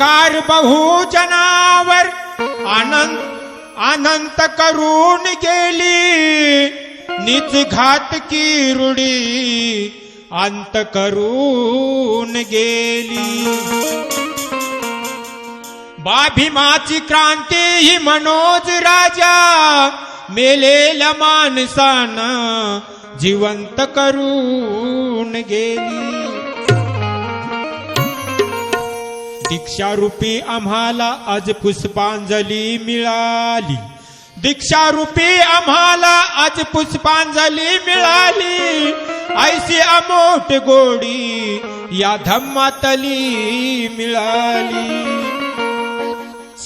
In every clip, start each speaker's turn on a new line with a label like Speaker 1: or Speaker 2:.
Speaker 1: उपकार बहुजनावर आनंद अनंत करून गेली. निज घात की अंत करून गेली. बाभिमाची क्रांती ही मनोज राजा मेलेल्या माणसान जिवंत करून गेली. दीक्षारूपी आम्हाला आज पुष्पांजली मिळाली. दीक्षारूपी आम्हाला आज पुष्पांजली मिळाली. ऐशी अमोट गोडी या धम्मातली मिळाली.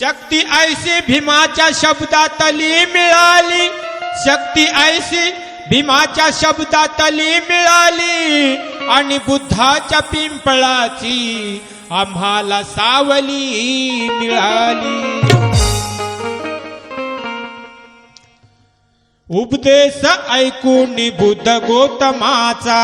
Speaker 1: शक्ती ऐशी भीमाच्या शब्दातली मिळाली. शक्ती ऐशी भीमाच्या शब्दातली मिळाली. आणि बुद्धाच्या पिंपळाची आम्हाला सावली मिळाली. उपदेश ऐकून बुद्ध गौतमाचा.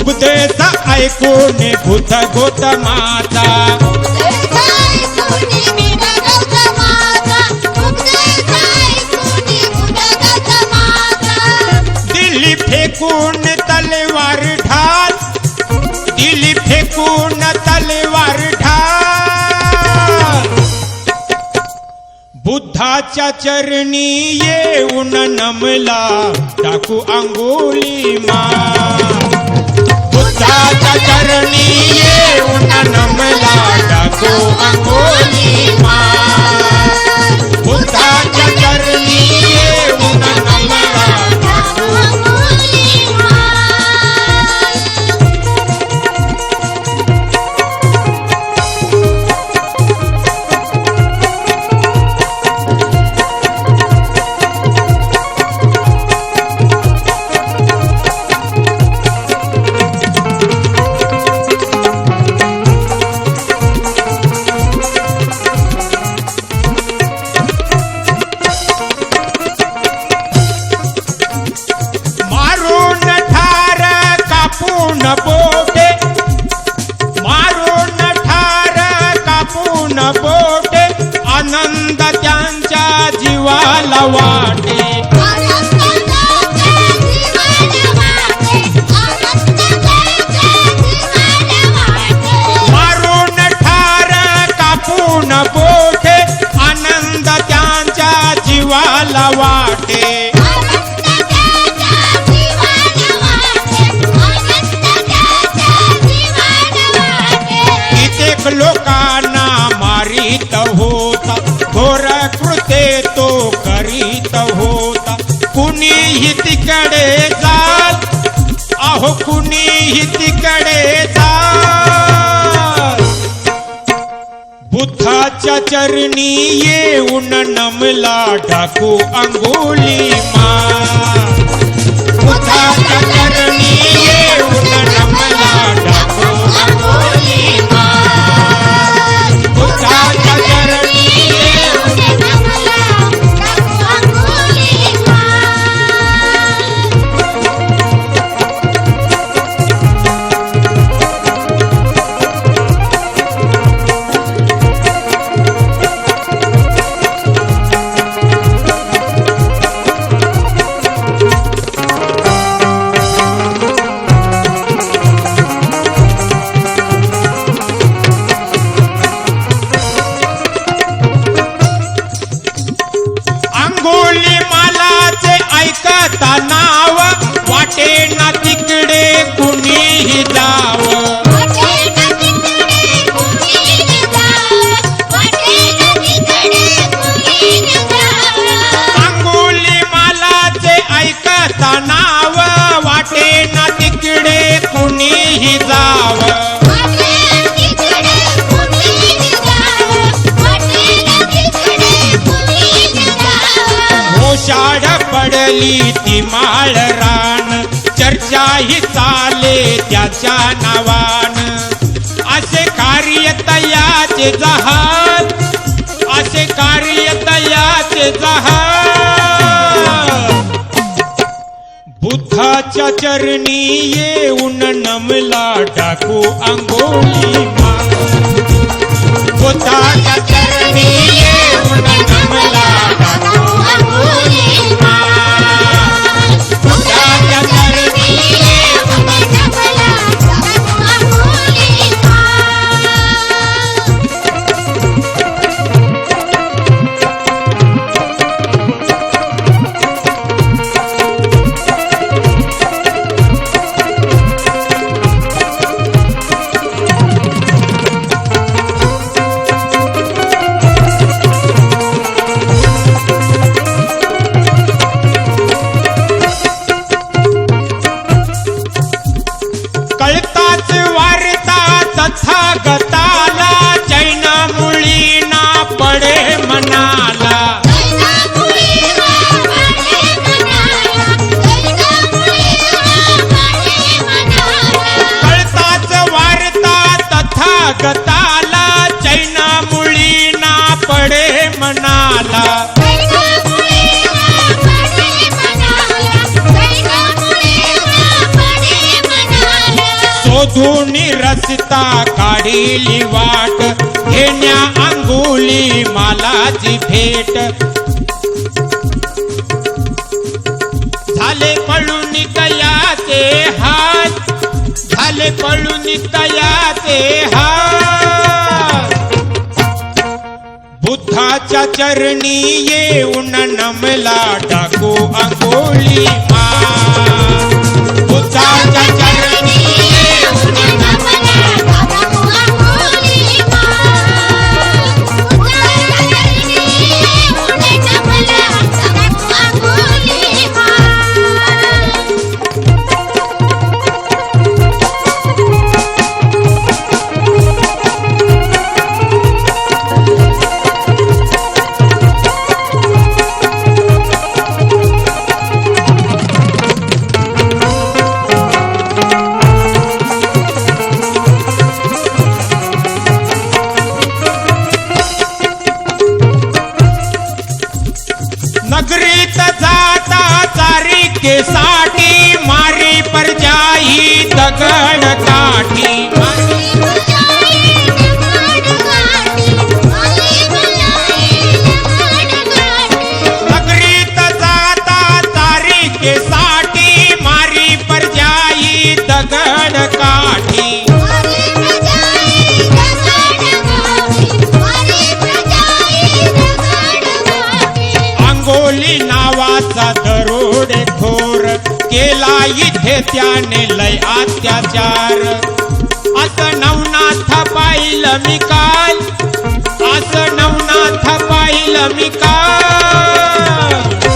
Speaker 1: उपदेश ऐकून बुद्ध गौतमाचा दिल्ली फेकून तलवार ढाल. दिल्ली फेकून तलवार ढाल. बुद्धाच्या चरणी येऊन नमला. टाकू अंगोली मा सात चरणी कापून बोटे आनंद त्यांच्या जीवाला वाटे. मारून ठार कापून बोटे आनंद त्यांच्या जीवाला वाटे. कुणीही तिकडे जाल बुद्धाच्या चरणी येऊन नमला टाकू अंगुली मा ओशाड माळ रान. चर्चाही चाले त्याच्या नावान. असे कार्य तयाचे जहाज. असे कार्य तयाचे जहाज. बुद्धाच्या चरणी येऊन नमला टाकू अंगोली बुद्धाच्या चरणी येऊन जगताला चैना मुळी ना पडे मनाला. शोधून रस्ता काढिली वाट घेण्या अंगुली मालाची भेट. झाले पळू झाले पळून तयाचे हात बुद्धाच्या चरणी येऊन नमला टाकू अंगोली मा नगरीत जाता चारिकेसाठी मारी पर जाई दगड काठी. नावाचा दरोडे थोर केला इथे त्याने लय अत्याचार. असं नवनाथ पाहिलं मी काल. असं नवनाथ पाहिलं मी काल.